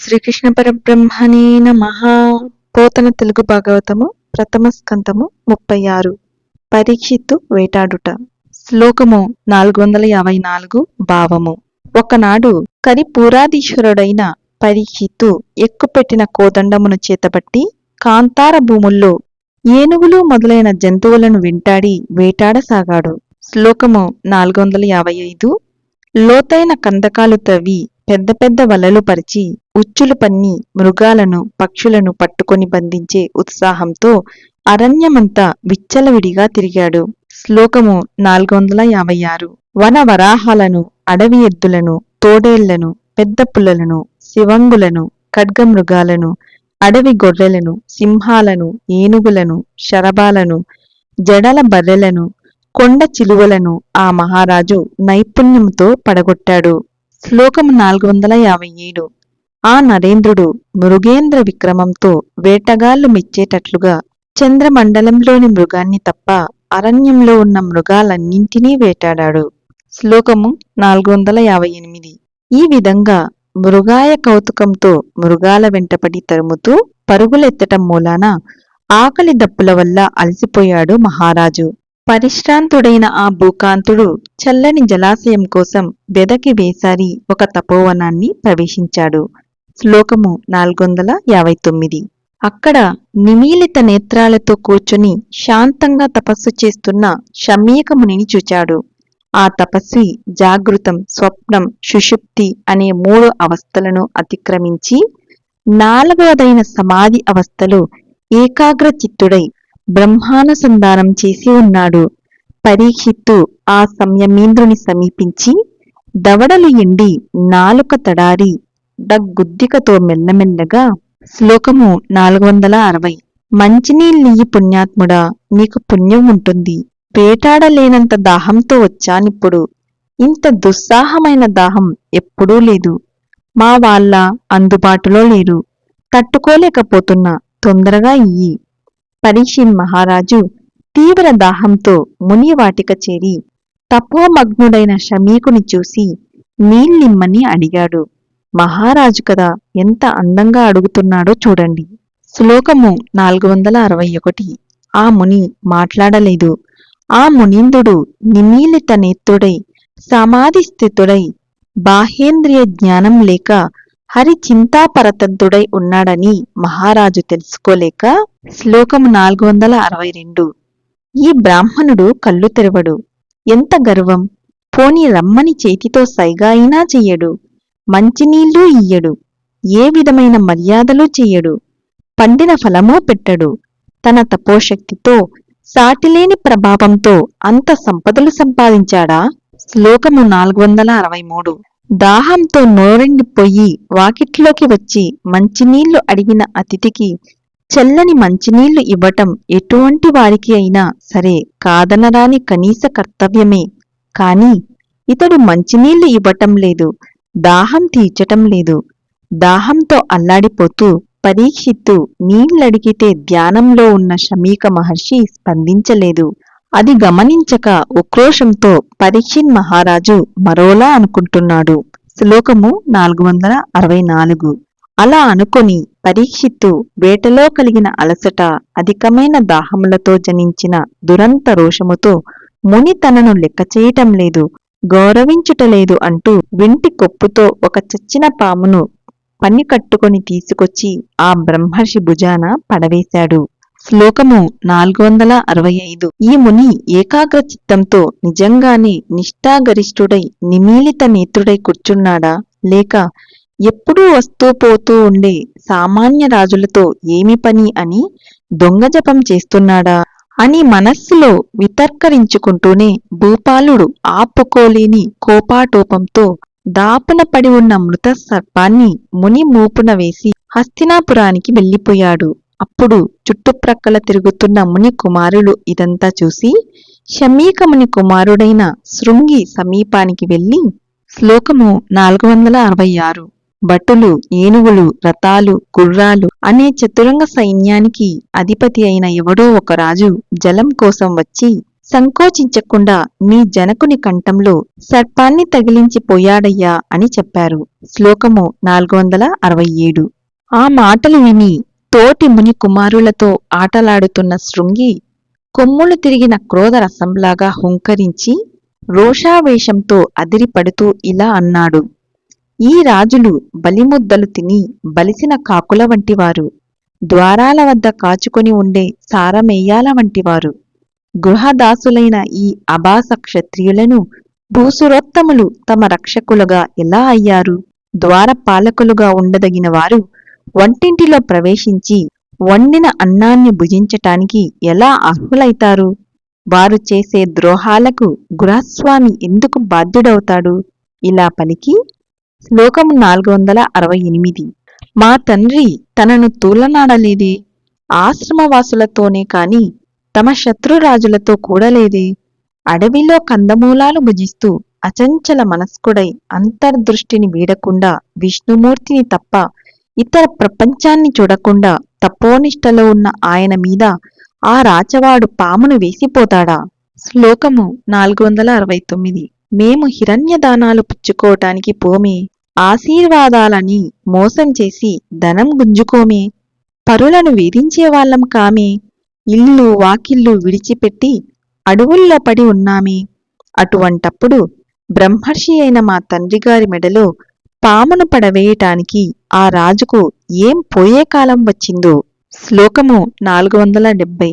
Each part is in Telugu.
శ్రీకృష్ణ పరబ్రహ్మణే నమ. పోతన తెలుగు భాగవతము ప్రథమ స్కంతము ముప్పై ఆరు. పరీక్షిత్తు వేటాడుట. శ్లోకము నాలుగు వందల యాభై నాలుగు భావము. ఒకనాడు కరి పూరాధీశ్వరుడైన పరీక్షిత్తు ఎక్కుపెట్టిన కోదండమును చేతబట్టి కాంతార భూముల్లో ఏనుగులు మొదలైన జంతువులను వెంటాడి వేటాడసాగాడు. శ్లోకము నాలుగు వందల యాభై ఐదు. లోతైన కందకాలు తవ్వి పెద్ద పెద్ద వలలు పరిచి ఉచ్చులు పన్ని మృగాలను పక్షులను పట్టుకొని బంధించే ఉత్సాహంతో అరణ్యమంతా విచ్చలవిడిగా తిరిగాడు. శ్లోకము నాలుగు వందల యాభై ఆరు వన వరాహాలను అడవి ఎద్దులను తోడేళ్ళను పెద్ద పుల్లలను శివంగులను ఖడ్గమృగాలను అడవి గొర్రెలను సింహాలను ఏనుగులను శరభాలను జడల బర్రెలను కొండ చిలువలను ఆ మహారాజు నైపుణ్యంతో పడగొట్టాడు. శ్లోకము నాలుగు వందల యాభై ఏడు. ఆ నరేంద్రుడు మృగేంద్ర విక్రమంతో వేటగాళ్ళు మెచ్చేటట్లుగా చంద్రమండలంలోని మృగాన్ని తప్ప అరణ్యంలో ఉన్న మృగాలన్నింటినీ వేటాడాడు. శ్లోకము నాలుగు వందల యాభై ఎనిమిది. ఈ విధంగా మృగాయ కౌతుకంతో మృగాల వెంటపడి తరుముతూ పరుగులెత్తటం మూలాన ఆకలి దప్పుల వల్ల అలసిపోయాడు మహారాజు. పరిశ్రాంతుడైన ఆ భూకాంతుడు చల్లని జలాశయం కోసం వెదకి వేసారి ఒక తపోవనాన్ని ప్రవేశించాడు. శ్లోకము నాలుగు వందల యాభై తొమ్మిది. అక్కడ నిమీలిత నేత్రాలతో కూర్చుని శాంతంగా తపస్సు చేస్తున్న షమీకమునిని చూచాడు. ఆ తపస్వి జాగృతం స్వప్నం సుషుప్తి అనే మూడు అవస్థలను అతిక్రమించి నాలుగవదైన సమాధి అవస్థలో ఏకాగ్ర చిత్తుడై బ్రహ్మానుసంధానం చేసి ఉన్నాడు. పరీక్షిత్తు ఆ సంయమీంద్రుని సమీపించి దవడలు ఎండి నాలుక తడారి డగ్గుద్దికతో మెల్లమెల్లగా శ్లోకము నాలుగు వందల అరవై మంచినీళ్ళియ్యి పుణ్యాత్ముడా నీకు పుణ్యం ఉంటుంది. వేటాడలేనంత దాహంతో వచ్చానిప్పుడు. ఇంత దుస్సాహమైన దాహం ఎప్పుడూ లేదు. మా వాళ్ళ అందుబాటులో లేరు. తట్టుకోలేకపోతున్నా తొందరగా ఇయ్యి. పరీక్షిన్ మహారాజు తీవ్ర దాహంతో ముని వాటిక చేరి తపోమగ్నుడైన షమీకుని చూసి నీళ్ళిమ్మని అడిగాడు. మహారాజు కదా ఎంత అందంగా అడుగుతున్నాడో చూడండి. శ్లోకము నాలుగు వందల అరవై ఒకటి. ఆ ముని మాట్లాడలేదు. ఆ మునీంద్రుడు నిమీలిత నేత్రుడై సమాధి స్థితుడై బాహేంద్రియ జ్ఞానం లేక హరి చింతాపరతంతుడై ఉన్నాడని మహారాజు తెలుసుకోలేక శ్లోకము నాలుగు వందల అరవై రెండు. ఈ బ్రాహ్మణుడు కళ్ళు తెరవడు. ఎంత గర్వం! పోని రమ్మని చేతితో సైగా అయినా చెయ్యడు. మంచినీళ్ళు ఇయ్యడు. ఏ విధమైన మర్యాదలు చెయ్యడు. పండిన ఫలమూ పెట్టడు. తన తపోశక్తితో సాటిలేని ప్రభావంతో అంత సంపదలు సంపాదించాడా? శ్లోకము నాలుగు వందల అరవై మూడు. దాహంతో నోరెండిపోయి వాకిట్లోకి వచ్చి మంచినీళ్ళు అడిగిన అతిథికి చల్లని మంచినీళ్ళు ఇవ్వటం ఎటువంటి వారికి అయినా సరే కాదనరాని కనీస కర్తవ్యమే. కాని ఇతడు మంచినీళ్ళు ఇవ్వటం లేదు దాహం తీర్చటం లేదు. దాహంతో అల్లాడిపోతూ పరీక్షిత్తు నీళ్ళడిగితే ధ్యానంలో ఉన్న షమీక మహర్షి స్పందించలేదు. అది గమనించక ఉక్రోషంతో పరీక్షిన్ మహారాజు మరోలా అనుకుంటున్నాడు. శ్లోకము నాలుగు వందల అరవై నాలుగు. అలా అనుకొని పరీక్షిత్తు వేటలో కలిగిన అలసట అధికమైన దాహములతో జనించిన దురంత రోషముతో ముని తనను లెక్క చేయటం లేదు గౌరవించుటలేదు అంటూ వింటి కొప్పుతో ఒక చచ్చిన పామును పన్ని కట్టుకొని తీసుకొచ్చి ఆ బ్రహ్మర్షి భుజాన పడవేశాడు. శ్లోకము నాలుగు వందల అరవై ఐదు. ఈ ముని ఏకాగ్ర చిత్తంతో నిజంగానే నిష్ఠాగరిష్ఠుడై నిమీలిత నేత్రుడై కూర్చున్నాడా? లేక ఎప్పుడూ వస్తూ పోతూ ఉండే సామాన్య రాజులతో ఏమి పని అని దొంగజపం చేస్తున్నాడా? అని మనస్సులో వితర్కరించుకుంటూనే భూపాలుడు ఆపుకోలేని కోపాటోపంతో దాపున పడి ఉన్న మృత సర్పాన్ని ముని మూపున వేసి హస్తినాపురానికి వెళ్ళిపోయాడు. అప్పుడు చుట్టుప్రక్కల తిరుగుతున్న ముని కుమారులు ఇదంతా చూసి షమీకముని కుమారుడైన శృంగి సమీపానికి వెళ్ళి శ్లోకము నాలుగు వందల అరవై ఆరు. భటులు ఏనుగులు రథాలు గుర్రాలు అనే చతురంగ సైన్యానికి అధిపతి అయిన ఎవడో ఒక రాజు జలం కోసం వచ్చి సంకోచించకుండా మీ జనకుని కంఠంలో సర్పాన్ని తగిలించి పోయాడయ్యా అని చెప్పారు. శ్లోకము నాలుగు వందల అరవై ఏడు. ఆ మాటలు విని తోటి ముని కుమారులతో ఆటలాడుతున్న శృంగి కొమ్ములు తిరిగిన క్రోధరసంలాగా హుంకరించి రోషావేశంతో అదిరిపడుతూ ఇలా అన్నాడు. ఈ రాజులు బలిముద్దలు తిని బలిసిన కాకుల వంటివారు. ద్వారాల వద్ద కాచుకొని ఉండే సారమేయాల వంటివారు. గృహదాసులైన ఈ అబాస క్షత్రియులను భూసురోత్తములు తమ రక్షకులుగా ఎలా అయ్యారు? ద్వారపాలకులుగా ఉండదగిన వారు వంటింటిలో ప్రవేశించి వండిన అన్నాన్ని భుజించటానికి ఎలా అర్హులైతారు? వారు చేసే ద్రోహాలకు గృహస్వామి ఎందుకు బాధ్యుడవుతాడు? ఇలా పలికి శ్లోకం నాలుగు వందల అరవై ఎనిమిది. మా తండ్రి తనను తూలనాడలేదే ఆశ్రమవాసులతోనే కాని తమ శత్రురాజులతో కూడలేదే. అడవిలో కందమూలాలు భుజిస్తూ అచంచల మనస్కుడై అంతర్దృష్టిని వీడకుండా విష్ణుమూర్తిని తప్ప ఇతర ప్రపంచాన్ని చూడకుండా తపోనిష్టలో ఉన్న ఆయన మీద ఆ రాచవాడు పామును వేసిపోతాడా? శ్లోకము నాలుగు వందల అరవై తొమ్మిది. మేము హిరణ్యదానాలు పుచ్చుకోవటానికి పోమే ఆశీర్వాదాలని మోసం చేసి ధనం గుంజుకోమే పరులను వేధించేవాళ్ళం కామే ఇల్లు వాకిళ్ళు విడిచిపెట్టి అడవుల్లో పడి ఉన్నామే. అటువంటప్పుడు బ్రహ్మర్షి అయిన మా తండ్రిగారి మెడలో పామును పడవేయటానికి ఆ రాజుకు ఏం పోయే కాలం వచ్చిందో? శ్లోకము నాలుగు వందల డెబ్బై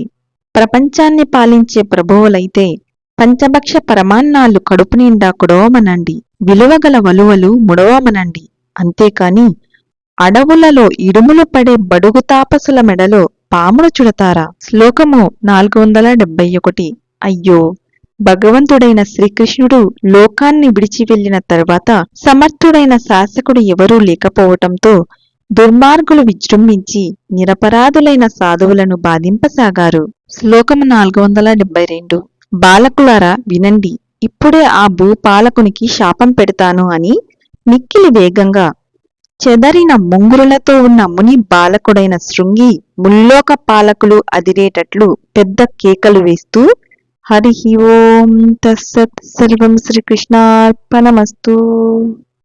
ప్రపంచాన్ని పాలించే ప్రభువులైతే పంచభక్ష పరమాన్నాలు కడుపు నిండా కొడవమనండి విలువగల వలువలు ముడవమనండి. అంతేకాని అడవులలో ఇడుములు పడే బడుగు తాపసుల మెడలో పామును చుడతారా? శ్లోకము నాలుగు వందల డెబ్బై ఒకటి. అయ్యో! భగవంతుడైన శ్రీకృష్ణుడు లోకాన్ని విడిచి వెళ్ళిన తర్వాత సమర్థుడైన శాసకుడు ఎవరూ లేకపోవటంతో దుర్మార్గులు విజృంభించి నిరపరాధులైన సాధువులను బాధింపసాగారు. శ్లోకము నాలుగు వందల డెబ్బై రెండు. బాలకులారా వినండి. ఇప్పుడే ఆ భూపాలకునికి శాపం పెడతాను అని మిక్కిలి వేగంగా చెదరిన ముంగురులతో ఉన్న ముని బాలకుడైన శృంగి ముల్లోక పాలకులు అదిరేటట్లు పెద్ద కేకలు వేస్తూ హరి ఓం తస్సత్ సర్వం శ్రీకృష్ణార్పణమస్తు